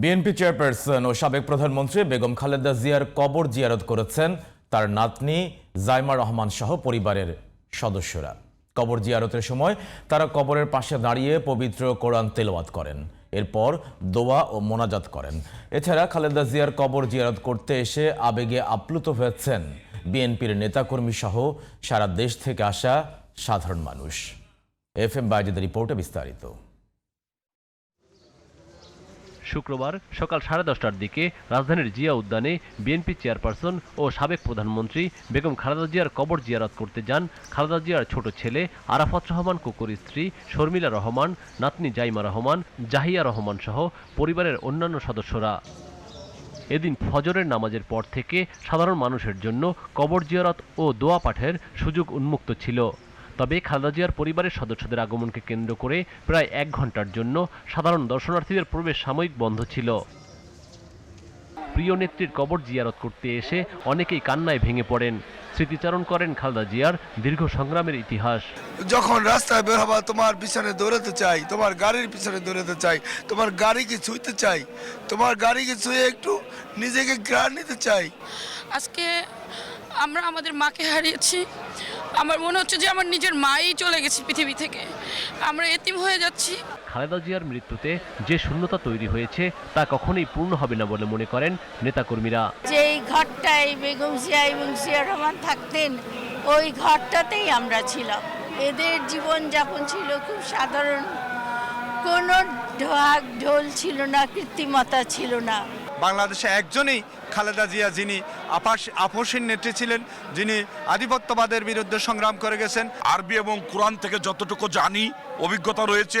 BNP chairperson ও সাবেক প্রধানমন্ত্রী বেগম খালেদা জিয়ার কবর জিয়ারত করেছেন। তার নাতনি জাইমা রহমান সহ পরিবারের সদস্যরা। কবর জিয়ারতের সময় তারা কবরের পাশে দাঁড়িয়ে পবিত্র কোরআন তেলাওয়াত করেন। এরপর দোয়া ও মোনাজাত করেন। এছাড়া খালেদা জিয়ার কবর জিয়ারত করতে এসে আবেগে আপ্লুত হয়েছেন বিএনপির নেতাকর্মী সহ সারা দেশ থেকে আসা সাধারণ মানুষ। এফ এম বাইজেদের রিপোর্টে বিস্তারিত। শুক্রবার সকাল সাড়ে দশটার দিকে রাজধানীর জিয়া উদ্যানে বিএনপি চেয়ারপারসন ও সাবেক প্রধানমন্ত্রী বেগম খালেদা জিয়ার কবর জিয়ারত করতে যান খালেদা জিয়ার ছোট ছেলে আরাফাত রহমান কুকুর স্ত্রী শর্মিলা রহমান, নাতনি জাইমা রহমান, জাহিয়া রহমান সহ পরিবারের অন্যান্য সদস্যরা। এদিন ফজরের নামাজের পর থেকে সাধারণ মানুষের জন্য কবর জিয়ারত ও দোয়া পাঠের সুযোগ উন্মুক্ত ছিল। তবে খালেদা জিয়ার পরিবারের সদস্যদের আগমনকে কেন্দ্র করে প্রায় এক ঘণ্টার জন্য সাধারণ দর্শনার্থীদের প্রবেশ সাময়িক বন্ধ ছিল। প্রিয় নেত্রীর কবর জিয়ারত করতে এসে অনেকেই কান্নায় ভেঙে পড়েন। স্মৃতিচারণ করেন খালদা জিয়ার দীর্ঘ সংগ্রামের ইতিহাস। যখন রাস্তায় বের হবা তোমার পিছনে দৌড়াতে চাই তোমার গাড়ির পিছনে দৌড়াতে চাই তোমার গাড়িকে ছুঁইতে চাই তোমার গাড়িকে ছুঁয়ে একটু নিজেকে গ্রাণ নিতে চাই। আজকে আমরা আমাদের মাকে হারিয়েছি আমার মনে হচ্ছে যে আমার নিজের মাই চলে গেছে পৃথিবী থেকে। আমরা এতিম হয়ে যাচ্ছি। খালেদা জিয়ার মৃত্যুতে যে শূন্যতা তৈরি হয়েছে তা কখনোই পূর্ণ হবে না বলে মনে করেন নেতাকর্মীরা। যে এই ঘরটায় বেগম জিয়া এবং জিয়া রহমান থাকতেন ওই ঘরটাতেই আমরা ছিলাম। এদের জীবনযাপন ছিল খুব সাধারণ। কোনো ঢাক ঢোল ছিল না কৃত্রিমতা ছিল না। বাংলাদেশে একজনই খালেদা জিয়া যিনি আপাস আপসীন নেত্রী ছিলেন যিনি আধিপত্যবাদের বিরুদ্ধে সংগ্রাম করে গেছেন। আরবি এবং কোরআন থেকে যতটুকু জানি অভিজ্ঞতা রয়েছে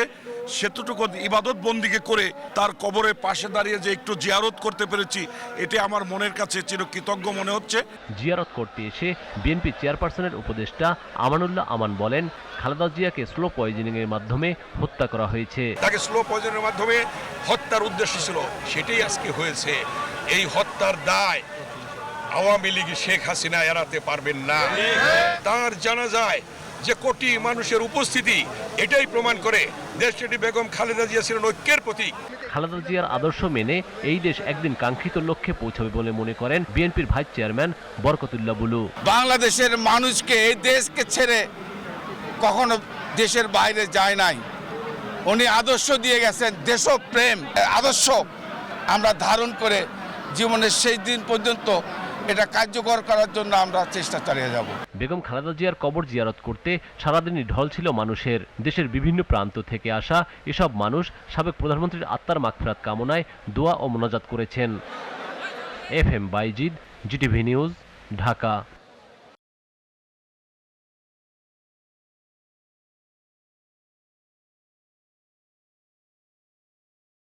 সেতটুকু ইবাদত বন্দিকে করে তার কবরের পাশে দাঁড়িয়ে যে একটু জিয়ারত করতে পেরেছি এটি আমার মনের কাছে চিরকৃতজ্ঞ মনে হচ্ছে। জিয়ারত করতে এসে বিএনপি চেয়ারপারসনের উপদেষ্টা আমানুল্লাহ আমান বলেন খালেদা জিয়াকে স্লো পয়জনিংয়ের মাধ্যমে হত্যা করা হয়েছে। তাকে স্লো পয়জনের মাধ্যমে হত্যার উদ্দেশ্য ছিল সেটাই আজকে হয়েছে। এই হত্যার দায় আওয়ামী লীগ শেখ হাসিনা এড়াতে পারবেন না। তার জানা যায় যে কোটি মানুষের উপস্থিতি এটাই প্রমাণ করে দেশটি বেগম খালেদা জিয়া ছিলেন ঐক্যের প্রতীক। খালেদা জিয়ার আদর্শ মেনে এই দেশ একদিন কাঙ্ক্ষিত লক্ষ্যে পৌঁছাবে বলে মনে করেন বিএনপির ভাইস চেয়ারম্যান বরকতুল্লাহ বুলু। বাংলাদেশের মানুষকে এই দেশকে ছেড়ে কখনো দেশের বাইরে যায় নাই। উনি আদর্শ দিয়ে গেছেন, দেশপ্রেম, আদর্শ আমরা ধারণ করে জীবনের শেষ দিন পর্যন্ত এটা কার্যকর করার জন্য আমরা চেষ্টা চালিয়ে যাব। বেগম খালেদা জিয়ার কবর জিয়ারত করতে সারাদিনই ঢল ছিল মানুষের। দেশের বিভিন্ন প্রান্ত থেকে আসা এসব মানুষ সাবেক প্রধানমন্ত্রীর আত্মার মাগফিরাত কামনায় দোয়া ও মোনাজাত করেছেন। F M Bayezid, GTV news, Dhaka.